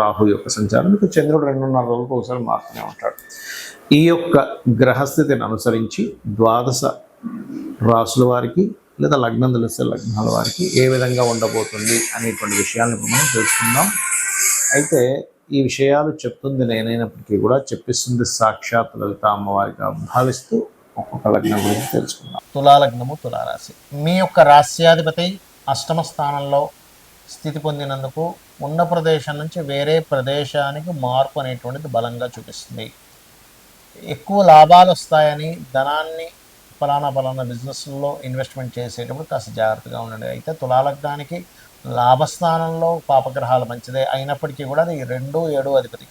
రాహు యొక్క సంచారం. ఇక చంద్రుడు రెండున్నర రోజులకు ఒకసారి మారుతూనే ఉంటాడు. ఈ యొక్క గ్రహస్థితిని అనుసరించి ద్వాదశ రాసుల వారికి లేదా లగ్నం తెలిస్తే లగ్నాల వారికి ఏ విధంగా ఉండబోతుంది అనేటువంటి విషయాలను మనం తెలుసుకుందాం. అయితే ఈ విషయాలు చెప్తుంది నేనైనప్పటికీ కూడా చెప్పిస్తుంది సాక్షాత్ లలిత అమ్మవారిగా భావిస్తూ ఒక్కొక్క లగ్నం గురించి తెలుసుకుందాం. తులాలగ్నము తులారాశి. మీ యొక్క రాశ్యాధిపతి అష్టమ స్థానంలో స్థితి పొందినందుకు ఉన్న ప్రదేశం నుంచి వేరే ప్రదేశానికి మార్పు అనేటువంటిది బలంగా చూపిస్తుంది. ఎక్కువ లాభాలు వస్తాయని ధనాన్ని ఫలానా ఫలానా బిజినెస్లో ఇన్వెస్ట్మెంట్ చేసేటప్పుడు కాస్త జాగ్రత్తగా ఉండండి. అయితే తులాలగ్నానికి లాభస్థానంలో పాపగ్రహాలు మంచిదే అయినప్పటికీ కూడా అది రెండు ఏడు అధిపతి.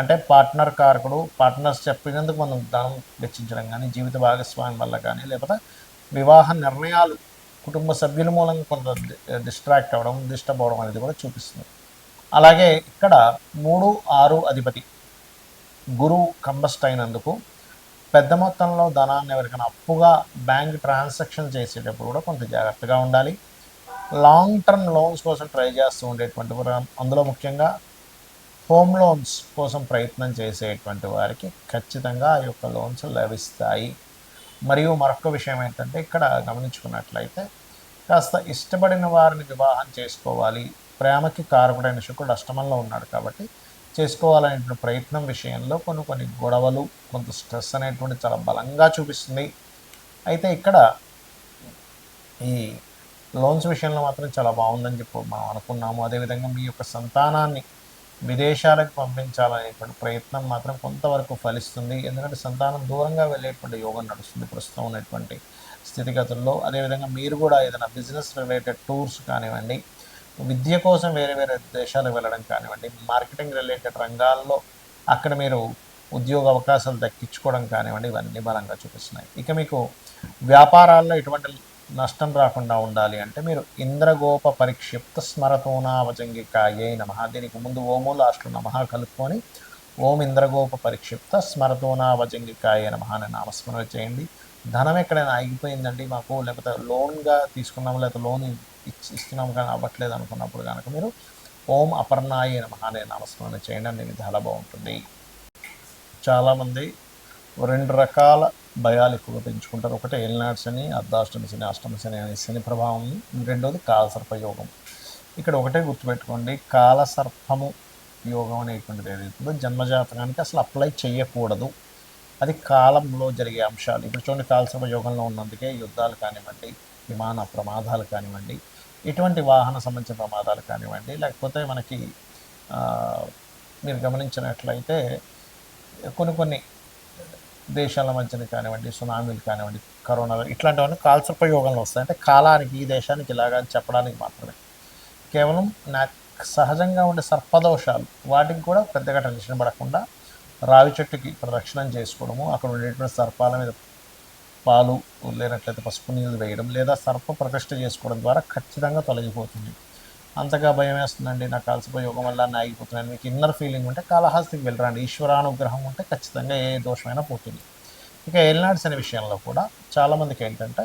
అంటే పార్ట్నర్ కారకుడు పార్ట్నర్స్ చెప్పినందుకు మనం ధనం వెచ్చించడం కానీ జీవిత భాగస్వామి వల్ల కానీ లేకపోతే వివాహ నిర్ణయాలు కుటుంబ సభ్యుల మూలంగా కొంత డిస్ట్రాక్ట్ అవ్వడం డిస్టర్బ్ అవ్వడం అనేది కూడా చూపిస్తుంది. అలాగే ఇక్కడ మూడు ఆరు అధిపతి. గురువు కంబస్ట్ అయినందుకు పెద్ద మొత్తంలో ధనాన్ని ఎవరికైనా అప్పుగా బ్యాంక్ ట్రాన్సాక్షన్ చేసేటప్పుడు కూడా కొంత జాగ్రత్తగా ఉండాలి. లాంగ్ టర్మ్ లోన్స్ కోసం ట్రై చేస్తూ ఉండేటువంటి అందులో ముఖ్యంగా హోమ్ లోన్స్ కోసం ప్రయత్నం చేసేటువంటి వారికి ఖచ్చితంగా ఆ యొక్క లోన్స్ లభిస్తాయి. మరియు మరొక విషయం ఏంటంటే ఇక్కడ గమనించుకున్నట్లయితే కాస్త ఇష్టపడిన వారిని వివాహం చేసుకోవాలి. ప్రేమకి కారకుడైన శుక్రుడు అష్టమంలో ఉన్నాడు కాబట్టి చేసుకోవాలనే ప్రయత్నం విషయంలో కొన్ని కొన్ని గొడవలు కొంత స్ట్రెస్ అనేటువంటి చాలా బలంగా చూపిస్తుంది. అయితే ఇక్కడ ఈ లోన్స్ విషయంలో మాత్రం చాలా బాగుందని చెప్పి మనం అనుకున్నాము. అదేవిధంగా మీ యొక్క సంతానాన్ని విదేశాలకు పంపించాలనేటువంటి ప్రయత్నం మాత్రం కొంతవరకు ఫలిస్తుంది. ఎందుకంటే సంతానం దూరంగా వెళ్ళేటువంటి యోగం నడుస్తుంది ప్రస్తుతం ఉన్నటువంటి స్థితిగతుల్లో. అదేవిధంగా మీరు కూడా ఏదైనా బిజినెస్ రిలేటెడ్ టూర్స్ కానివ్వండి విద్య కోసం వేరే వేరే దేశాలకు వెళ్ళడం కానివ్వండి మార్కెటింగ్ రిలేటెడ్ రంగాల్లో అక్కడ మీరు ఉద్యోగ అవకాశాలు దక్కించుకోవడం కానివ్వండి ఇవన్నీ బలంగా చూపిస్తున్నాయి. ఇక మీకు వ్యాపారాల్లో ఎటువంటి నష్టం రాకుండా ఉండాలి అంటే మీరు ఇంద్రగోప పరిక్షిప్త స్మరతోనావజంగికాయే నమ. దీనికి ముందు ఓము లాస్ట్లో నమ కలుపుకొని ఓం ఇంద్రగోప పరిక్షిప్త స్మరతోనావజంగికాయ నమ అనే నామస్మరణ చేయండి. ధనం ఎక్కడైనా ఆగిపోయిందండి మాకు లేకపోతే లోన్గా తీసుకున్నాము లేకపోతే లోన్ ఇచ్చి ఇస్తున్నాము కానీ అవ్వట్లేదు అనుకున్నప్పుడు కనుక మీరు ఓం అపర్ణాయ నమ అనే నామస్మరణ చేయండి అనేది చాలా బాగుంటుంది. చాలామంది రెండు రకాల భయాలు ఎక్కువగా పెంచుకుంటారు. ఒకటి ఏలినాడు శని అర్ధాష్టమి శని అష్టమ శని అనే శని ప్రభావం. రెండోది కాలసర్ప యోగం. ఇక్కడ ఒకటే గుర్తుపెట్టుకోండి కాలసర్పము యోగం అనేటువంటిది ఏదైతుందో జన్మజాతకానికి అసలు అప్లై చేయకూడదు. అది కాలంలో జరిగే అంశాలు. ఇప్పుడు చూడండి కాలసర్ప యోగంలో ఉన్నందుకే యుద్ధాలు కానివ్వండి విమాన ప్రమాదాలు కానివ్వండి ఇటువంటి వాహన సంబంధించిన ప్రమాదాలు కానివ్వండి లేకపోతే మనకి మీరు గమనించినట్లయితే కొన్ని కొన్ని దేశాల మధ్యన కానివ్వండి సునామీలు కానివ్వండి కరోనా ఇట్లాంటివన్నీ కాల్సర్ప యోగంలో వస్తాయి. అంటే కాలానికి ఈ దేశానికి ఇలాగా అని చెప్పడానికి మాత్రమే. కేవలం నా సహజంగా ఉండే సర్పదోషాలు వాటికి కూడా పెద్దగా టెన్షన్ పడకుండా రావి చెట్టుకి ప్రదక్షిణం చేసుకోవడము అక్కడ ఉండేటువంటి సర్పాల మీద పాలు లేనట్లయితే పసుపు నీళ్ళు వేయడం లేదా సర్ప ప్రతిష్ట చేసుకోవడం ద్వారా ఖచ్చితంగా తొలగిపోతుంది. అంతగా భయం వేస్తుందండి. నాకు కాల్సిపోయి యోగం వల్ల ఆగిపోతున్నాను మీకు ఇన్నర్ ఫీలింగ్ ఉంటే కాళహస్తికి వెళ్ళరండి. ఈశ్వరానుగ్రహం ఉంటే ఖచ్చితంగా ఏ దోషమైనా పోతుంది. ఇక ఎల్నాడ్స్ అనే విషయంలో కూడా చాలామందికి ఏంటంటే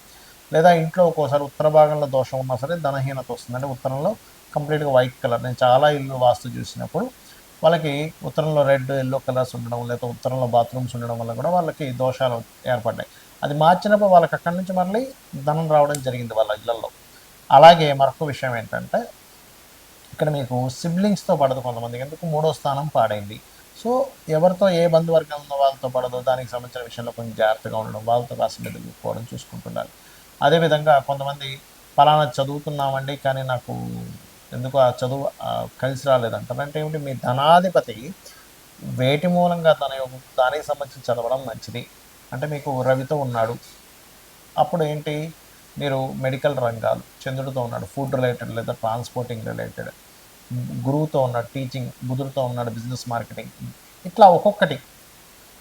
లేదా ఇంట్లో ఒక్కోసారి ఉత్తర భాగంలో దోషం ఉన్నా సరే ధనహీనత వస్తుంది. అంటే ఉత్తరంలో కంప్లీట్గా వైట్ కలర్ నేను చాలా ఇల్లు వాస్తు చూసినప్పుడు వాళ్ళకి ఉత్తరంలో రెడ్ ఎల్లో కలర్స్ ఉండడం లేదా ఉత్తరంలో బాత్రూమ్స్ ఉండడం వల్ల కూడా వాళ్ళకి దోషాలు ఏర్పడ్డాయి. అది మార్చినప్పుడు వాళ్ళకి అక్కడి నుంచి మళ్ళీ ధనం రావడం జరిగింది వాళ్ళ ఇళ్ళలో. అలాగే మరొక విషయం ఏంటంటే ఇక్కడ మీకు సిబ్లింగ్స్తో పడదు కొంతమందికి. ఎందుకు? మూడో స్థానం పాడైంది. సో ఎవరితో ఏ బంధువర్గం ఉందో వాళ్ళతో పడదో. దానికి సంబంధించిన విషయంలో కొంచెం జాగ్రత్తగా ఉండడం వాళ్ళతో కాస్త మెదులుకోవడం చూసుకుంటున్నారు. అదేవిధంగా కొంతమంది ఫలానా చదువుతున్నామండి కానీ నాకు ఎందుకు ఆ చదువు కలిసి రాలేదంటారు అంటే ఏమిటి? మీ ధనాధిపతి వేటి మూలంగా తన యొక్క దానికి సంబంధించి చదవడం మంచిది. అంటే మీకు రవితో ఉన్నాడు. అప్పుడు ఏంటి? మీరు మెడికల్ రంగాలు చంద్రుడితో ఉన్నాడు ఫుడ్ రిలేటెడ్ లేదా ట్రాన్స్పోర్టింగ్ రిలేటెడ్. గురువుతో ఉన్నాడు టీచింగ్ బుధుడితో ఉన్నాడు బిజినెస్ మార్కెటింగ్. ఇట్లా ఒక్కొక్కటి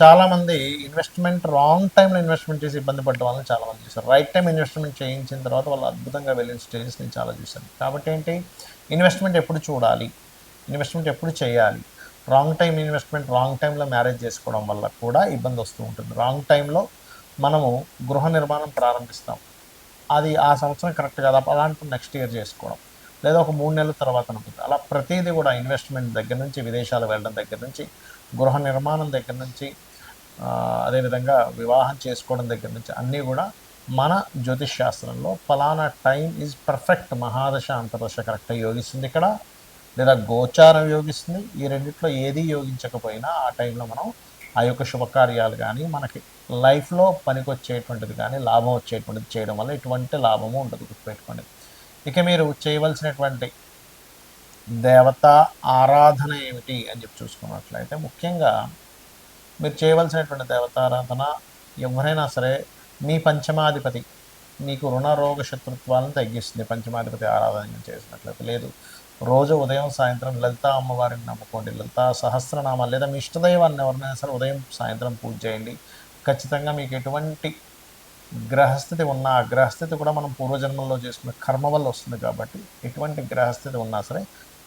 చాలామంది ఇన్వెస్ట్మెంట్ రాంగ్ టైంలో ఇన్వెస్ట్మెంట్ చేసి ఇబ్బంది పడ్డ వాళ్ళని చాలామంది చూశారు. రైట్ టైం ఇన్వెస్ట్మెంట్ చేయించిన తర్వాత వాళ్ళు అద్భుతంగా వెళ్ళిన స్టేజెస్ నేను చాలా చూశాను. కాబట్టి ఏంటి? ఇన్వెస్ట్మెంట్ ఎప్పుడు చూడాలి? ఇన్వెస్ట్మెంట్ ఎప్పుడు చేయాలి? రాంగ్ టైం ఇన్వెస్ట్మెంట్ రాంగ్ టైంలో మ్యారేజ్ చేసుకోవడం వల్ల కూడా ఇబ్బంది వస్తూ ఉంటుంది. రాంగ్ టైంలో మనము గృహ నిర్మాణం ప్రారంభిస్తాం. అది ఆ సంవత్సరం కరెక్ట్ కాదు. అలాంటి నెక్స్ట్ ఇయర్ చేసుకోవడం. లేదా ఒక మూడు నెలల తర్వాత ఉంటుంది అలా ప్రతిదీ కూడా ఇన్వెస్ట్మెంట్ దగ్గర నుంచి విదేశాలు వెళ్ళడం దగ్గర నుంచి గృహ నిర్మాణం దగ్గర నుంచి అదేవిధంగా వివాహం చేసుకోవడం దగ్గర నుంచి అన్నీ కూడా మన జ్యోతిష్ శాస్త్రంలో ఫలానా టైం ఈజ్ పర్ఫెక్ట్. మహాదశ అంతర్దశ కరెక్ట్గా యోగిస్తుంది ఇక్కడ. లేదా గోచారం యోగిస్తుంది. ఈ రెండిట్లో ఏది యోగించకపోయినా ఆ టైంలో మనం ఆ యొక్క శుభకార్యాలు కానీ మనకి లైఫ్లో పనికొచ్చేటువంటిది కానీ లాభం వచ్చేటువంటిది చేయడం వల్ల ఎటువంటి లాభము ఉండదు గుర్తుపెట్టుకోండి. ఇక మీరు చేయవలసినటువంటి దేవత ఆరాధన ఏమిటి అని చెప్పి చూసుకున్నట్లయితే ముఖ్యంగా మీరు చేయవలసినటువంటి దేవతారాధన ఎవరైనా సరే మీ పంచమాధిపతి మీకు రుణ రోగ శత్రుత్వాలను తగ్గిస్తుంది. పంచమాధిపతి ఆరాధన చేసినట్లయితే లేదు. రోజు ఉదయం సాయంత్రం లలితా అమ్మవారిని నమ్ముకోండి. లలితా సహస్రనామాలు లేదా మీ ఇష్టదైవాన్ని ఎవరినైనా సరే ఉదయం సాయంత్రం పూజ చేయండి. ఖచ్చితంగా మీకు ఎటువంటి గ్రహస్థితి ఉన్న ఆ గ్రహస్థితి కూడా మనం పూర్వజన్మల్లో చేసుకున్న కర్మ వల్ల వస్తుంది కాబట్టి ఎటువంటి గ్రహస్థితి ఉన్నా సరే